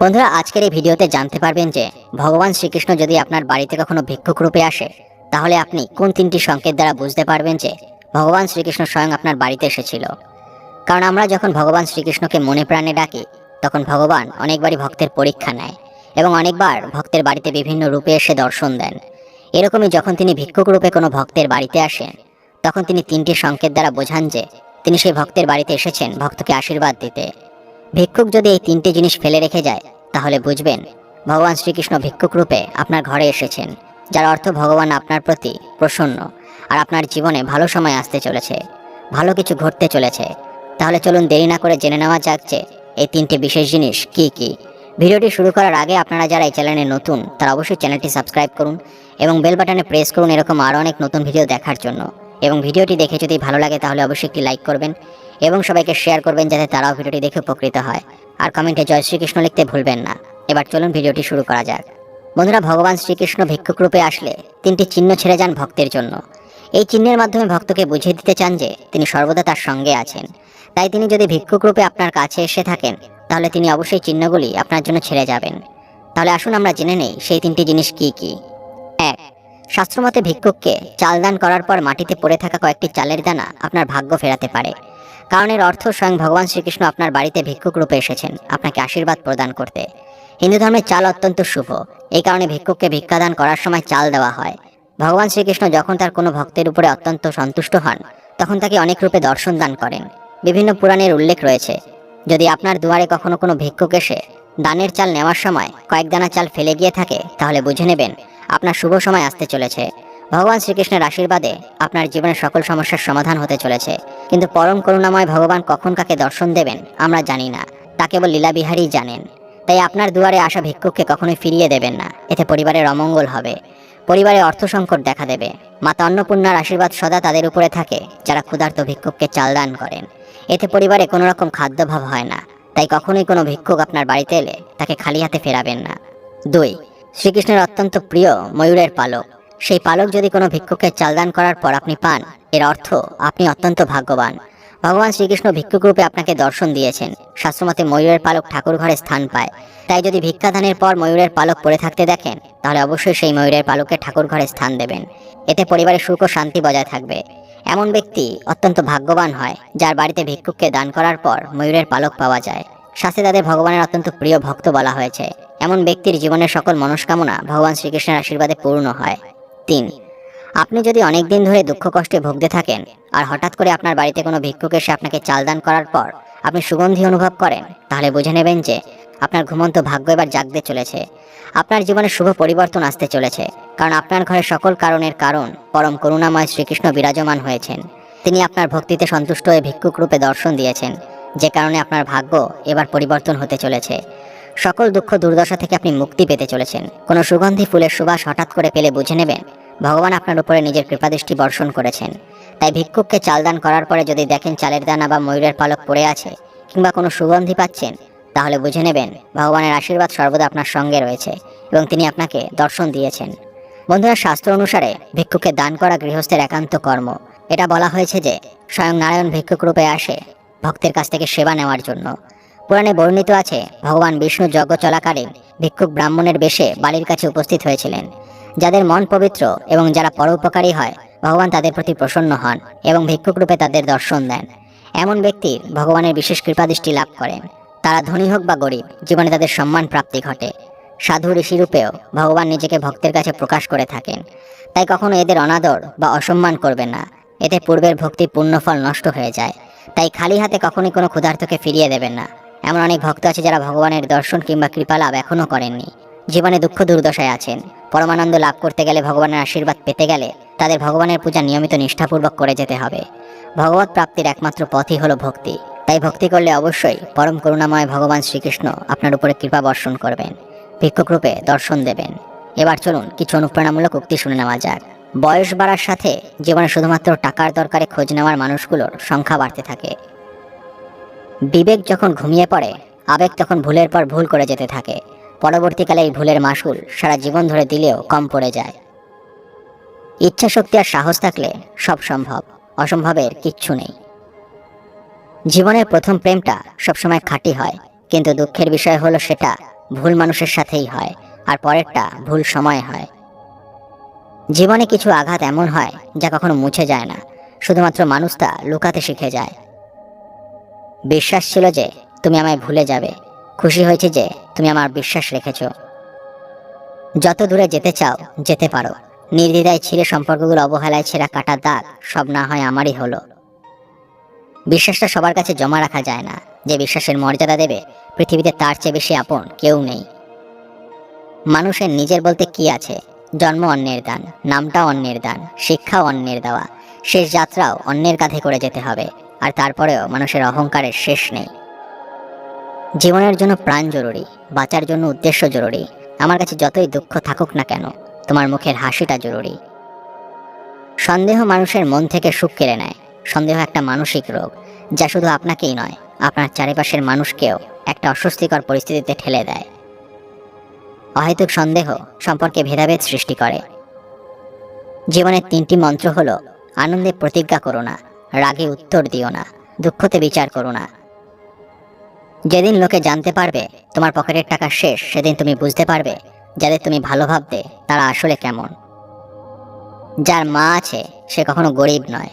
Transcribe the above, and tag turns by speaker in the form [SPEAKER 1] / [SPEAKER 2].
[SPEAKER 1] বন্ধুরা, আজকের এই ভিডিওতে জানতে পারবেন যে, ভগবান শ্রীকৃষ্ণ যদি আপনার বাড়িতে কখনো ভিক্ষুক রূপে আসে, তাহলে আপনি কোন তিনটি সংকেত দ্বারা বুঝতে পারবেন যে, ভগবান শ্রীকৃষ্ণ স্বয়ং আপনার বাড়িতে এসেছিল। কারণ আমরা যখন ভগবান শ্রীকৃষ্ণকে মনে প্রাণে ডাকি, তখন ভগবান অনেকবারই ভক্তের পরীক্ষা নেয় এবং অনেকবার ভক্তের বাড়িতে বিভিন্ন রূপে এসে দর্শন দেন। এরকমই যখন তিনি ভিক্ষুক রূপে কোনো ভক্তের বাড়িতে আসেন, তখন তিনি তিনটি সংকেত দ্বারা বোঝান যে, তিনি সেই ভক্তের বাড়িতে এসেছেন ভক্তকে আশীর্বাদ দিতে। ভিক্ষুক যদি এই তিনটি জিনিস ফেলে রেখে যায়, তাহলে বুঝবেন, ভগবান শ্রীকৃষ্ণ ভিক্ষুক রূপে আপনার ঘরে এসেছেন, যার অর্থ ভগবান আপনার প্রতি প্রসন্ন আর আপনার জীবনে ভালো সময় আসতে চলেছে, ভালো কিছু ঘটতে চলেছে। তাহলে চলুন দেরি না করে জেনে নেওয়া যাক যে এই তিনটি বিশেষ জিনিস কি কি। ভিডিওটি শুরু করার আগে আপনারা যারা এই চ্যানেলে নতুন, তারা অবশ্যই চ্যানেলটি সাবস্ক্রাইব করুন এবং বেল বাটনে প্রেস করুন এরকম আরও অনেক নতুন ভিডিও দেখার জন্য। এবং ভিডিওটি দেখে যদি ভালো লাগে, তাহলে অবশ্যই একটি লাইক করবেন এবং সবাইকে শেয়ার করবেন যাতে তারাও ভিডিওটি দেখে উপকৃত হয়। আর কমেন্টে জয় শ্রীকৃষ্ণ লিখতে ভুলবেন না। এবার চলুন ভিডিওটি শুরু করা যাক। বন্ধুরা, ভগবান শ্রীকৃষ্ণ ভিক্ষুক রূপে আসলে তিনটি চিহ্ন ছেড়ে যান ভক্তের জন্য। এই চিহ্নের মাধ্যমে ভক্তকে বুঝিয়ে দিতে চান যে তিনি সর্বদা তার সঙ্গে আছেন। তাই তিনি যদি ভিক্ষুক রূপে আপনার কাছে এসে থাকেন, তাহলে তিনি অবশ্যই চিহ্নগুলি আপনার জন্য ছেড়ে যাবেন। তাহলে আসুন আমরা জেনে নেই সেই তিনটি জিনিস কি কি। এক, শাস্ত্রমতে ভিক্ষুককে চাল দান করার পর মাটিতে পড়ে থাকা কয়েকটি চালের দানা আপনার ভাগ্য ফেরাতে পারে। কারণ এর অর্থ স্বয়ং ভগবান শ্রীকৃষ্ণ আপনার বাড়িতে ভিক্ষুক রূপে এসেছেন। আপনাকে আশীর্বাদ প্রদান করতে। হিন্দু ধর্মে চাল অত্যন্ত শুভ। এই কারণে ভিক্ষুককে ভিক্ষাদান করার সময় চাল দেওয়া হয়। ভগবান শ্রীকৃষ্ণ যখন তার কোনো ভক্তের উপরে অত্যন্ত সন্তুষ্ট হন, তখন তাকে অনেক রূপে দর্শন দান করেন। বিভিন্ন পুরাণের উল্লেখ রয়েছে, যদি আপনার দুয়ারে কখনো কোনো ভিক্ষুক এসে দানের চাল নেওয়ার সময় কয়েক দানা চাল ফেলে গিয়ে থাকে, তাহলে বুঝে নেবেন, আপনার শুভ সময় আসতে চলেছে। ভগবান শ্রীকৃষ্ণের আশীর্বাদে আপনার জীবনের সকল সমস্যার সমাধান হতে চলেছে। কিন্তু পরম করুণাময় ভগবান কখন কাকে দর্শন দেবেন, আমরা জানি না। তা কেবল লীলাবিহারী জানেন। তাই আপনার দুয়ারে আসা ভিক্ষুককে কখনোই ফিরিয়ে দেবেন না। এতে পরিবারের অমঙ্গল হবে। পরিবারে অর্থ সংকট দেখা দেবে। মাতা অন্নপূর্ণার আশীর্বাদ সদা তাদের উপরে থাকে, যারা ক্ষুধার্ত ভিক্ষুককে চাল দান করেন। এতে পরিবারে কোনো রকম খাদ্যভাব হয় না। তাই কখনোই কোনো ভিক্ষুক আপনার বাড়িতে এলে তাকে খালি হাতে ফেরাবেন না। দুই, শ্রীকৃষ্ণের অত্যন্ত প্রিয় ময়ূরের পালক। সেই পালক যদি কোনো ভিক্ষুককে চালদান করার পর আপনি পান, এর অর্থ আপনি অত্যন্ত ভাগ্যবান। ভগবান শ্রীকৃষ্ণ ভিক্ষুক রূপে আপনাকে দর্শন দিয়েছেন। শাস্ত্রমতে ময়ূরের পালক ঠাকুর ঘরে স্থান পায়। তাই যদি ভিক্ষাদানের পর ময়ূরের পালক পড়ে থাকতে দেখেন, তাহলে অবশ্যই সেই ময়ূরের পালকে ঠাকুর ঘরে স্থান দেবেন। এতে পরিবারের সুখ ও শান্তি বজায় থাকবে। এমন ব্যক্তি অত্যন্ত ভাগ্যবান হয়, যার বাড়িতে ভিক্ষুককে দান করার পর ময়ূরের পালক পাওয়া যায়। শাস্ত্রে তাদের ভগবানের অত্যন্ত প্রিয় ভক্ত বলা হয়েছে। এমন ব্যক্তির জীবনের সকল মনস্কামনা ভগবান শ্রীকৃষ্ণের আশীর্বাদে পূর্ণ হয়। তিন। আপনি যদি অনেক দিন ধরে দুঃখ কষ্টে ভুগতে থাকেন আর হঠাৎ করে আপনার বাড়িতে কোনো ভিক্ষুক এসে আপনাকে চাল দান করার পর আপনি সুগন্ধি অনুভব করেন, তাহলে বুঝে নেবেন যে আপনার ঘুমন্ত ভাগ্য এবার জাগতে চলেছে। আপনার জীবনে শুভ পরিবর্তন আসতে চলেছে, কারণ আপনার ঘরে সকল কারণের কারণ পরম করুণাময় শ্রীকৃষ্ণ বিরাজমান হয়েছেন। তিনি আপনার ভক্তিতে সন্তুষ্ট হয়ে ভিক্ষুক রূপে দর্শন দিয়েছেন, যে কারণে আপনার ভাগ্য এবার পরিবর্তন হতে চলেছে। সকল দুঃখ দুর্দশা থেকে আপনি মুক্তি পেতে চলেছেন। কোনো সুগন্ধি ফুলের সুবাস হঠাৎ করে পেলে বুঝে নেবেন, ভগবান আপনার উপরে নিজের কৃপাদৃষ্টি বর্ষণ করেছেন। তাই ভিক্ষুককে চাল দান করার পরে যদি দেখেন চালের দানা বা ময়ূরের পালক পড়ে আছে কিংবা কোনো সুগন্ধি পাচ্ছেন, তাহলে বুঝে নেবেন ভগবানের আশীর্বাদ সর্বদা আপনার সঙ্গে রয়েছে এবং তিনি আপনাকে দর্শন দিয়েছেন। বন্ধুরা, শাস্ত্র অনুসারে ভিক্ষুকে দান করা গৃহস্থের একান্ত কর্ম। এটা বলা হয়েছে যে, স্বয়ং নারায়ণ ভিক্ষুক রূপে আসে ভক্তের কাছ থেকে সেবা নেওয়ার জন্য। পুরাণে বর্ণিত আছে, ভগবান বিষ্ণু যজ্ঞ চলাকালীন ভিক্ষুক ব্রাহ্মণের বেশে বালির কাছে উপস্থিত হয়েছিলেন। যাদের মন পবিত্র এবং যারা পরোপকারী হয়, ভগবান তাদের প্রতি প্রসন্ন হন এবং ভিক্ষুক রূপে তাদের দর্শন দেন। এমন ব্যক্তি ভগবানের বিশেষ কৃপাদৃষ্টি লাভ করেন। তারা ধনী হোক বা গরিব, জীবনে তাদের সম্মান প্রাপ্তি ঘটে। সাধু ঋষিরূপেও ভগবান নিজেকে ভক্তের কাছে প্রকাশ করে থাকেন। তাই কখনো এদের অনাদর বা অসম্মান করবে না। এতে পূর্বের ভক্তি পূর্ণফল নষ্ট হয়ে যায়। তাই খালি হাতে কখনোই কোনো ক্ষুধার্তকে ফিরিয়ে দেবেন না। এমন অনেক ভক্ত আছে যারা ভগবানের দর্শন কিংবা কৃপা লাভ এখনও করেননি। জীবনে দুঃখ দুর্দশায় আছেন। পরমানন্দ লাভ করতে গেলে ভগবানের আশীর্বাদ পেতে গেলে তাদের ভগবানের পূজা নিয়মিত নিষ্ঠাপূর্বক করে যেতে হবে। ভগবত প্রাপ্তির একমাত্র পথই হলো ভক্তি। তাই ভক্তি করলে অবশ্যই পরম করুণাময় ভগবান শ্রীকৃষ্ণ আপনার উপরে কৃপা বর্ষণ করবেন। ভিক্ষুক রূপে দর্শন দেবেন। এবার চলুন কিছু অনুপ্রেরণামূলক উক্তি শুনে নেওয়া যাক। বয়স বাড়ার সাথে জীবনে শুধুমাত্র টাকার দরকারে খোঁজ নেওয়ার মানুষগুলোর সংখ্যা বাড়তে থাকে। বিবেক যখন ঘুমিয়ে পড়ে, আবেগ তখন ভুলের পর ভুল করে যেতে থাকে। পরবর্তীকালে এই ভুলের মাসুল সারা জীবন ধরে দিলেও কম পড়ে যায়। ইচ্ছা শক্তি আর সাহস থাকলে সব সম্ভব, অসম্ভবের কিচ্ছু নেই। জীবনের প্রথম প্রেমটা সবসময় খাঁটি হয়, কিন্তু দুঃখের বিষয় হলো সেটা ভুল মানুষের সাথেই হয়, আর পরেরটা ভুল সময় হয়। জীবনে কিছু আঘাত এমন হয় যা কখনো মুছে যায় না, শুধুমাত্র মানুষ তা লুকাতে শিখে যায়। বিশ্বাস ছিল যে তুমি আমায় ভুলে যাবে। খুশি হয়েছে যে তুমি আমার বিশ্বাস রেখেছ। যত দূরে যেতে চাও, যেতে পারো। নির্দ্বিধায় ছিঁড়ে সম্পর্কগুলো অবহেলায় ছেঁড়া কাটা দাগ সব না হয় আমারই হলো। বিশ্বাসটা সবার কাছে জমা রাখা যায় না। যে বিশ্বাসের মর্যাদা দেবে, পৃথিবীতে তার চেয়ে বেশি আপন কেউ নেই। মানুষের নিজের বলতে কি আছে? জন্ম অন্যের দান নামটা অন্যের দান, শিক্ষাও অন্যের দেওয়া, শেষ যাত্রাও অন্যের কাঁধে করে যেতে হবে। আর তারপরেও মানুষের অহংকারের শেষ নেই। জীবনের জন্য প্রাণ জরুরি, বাঁচার জন্য উদ্দেশ্য জরুরি। আমার কাছে যতই দুঃখ থাকুক না কেন, তোমার মুখের হাসিটা জরুরি। সন্দেহ মানুষের মন থেকে সুখ কেড়ে নেয়। সন্দেহ একটা মানসিক রোগ, যা শুধু আপনাকেই নয়, আপনার চারিপাশের মানুষকেও একটা অস্বস্তিকর পরিস্থিতিতে ঠেলে দেয়। অহেতুক সন্দেহ সম্পর্কে ভেদাভেদ সৃষ্টি করে। জীবনের তিনটি মন্ত্র হলো, আনন্দে প্রতিজ্ঞা করো না রাগে উত্তর দিও না, দুঃখতে বিচার করো না। যেদিন লোকে জানতে পারবে তোমার পকেটের টাকা শেষ, সেদিন তুমি বুঝতে পারবে যাদের তুমি ভালো ভাবতে তারা আসলে কেমন। যার মা আছে, সে কখনো গরিব নয়।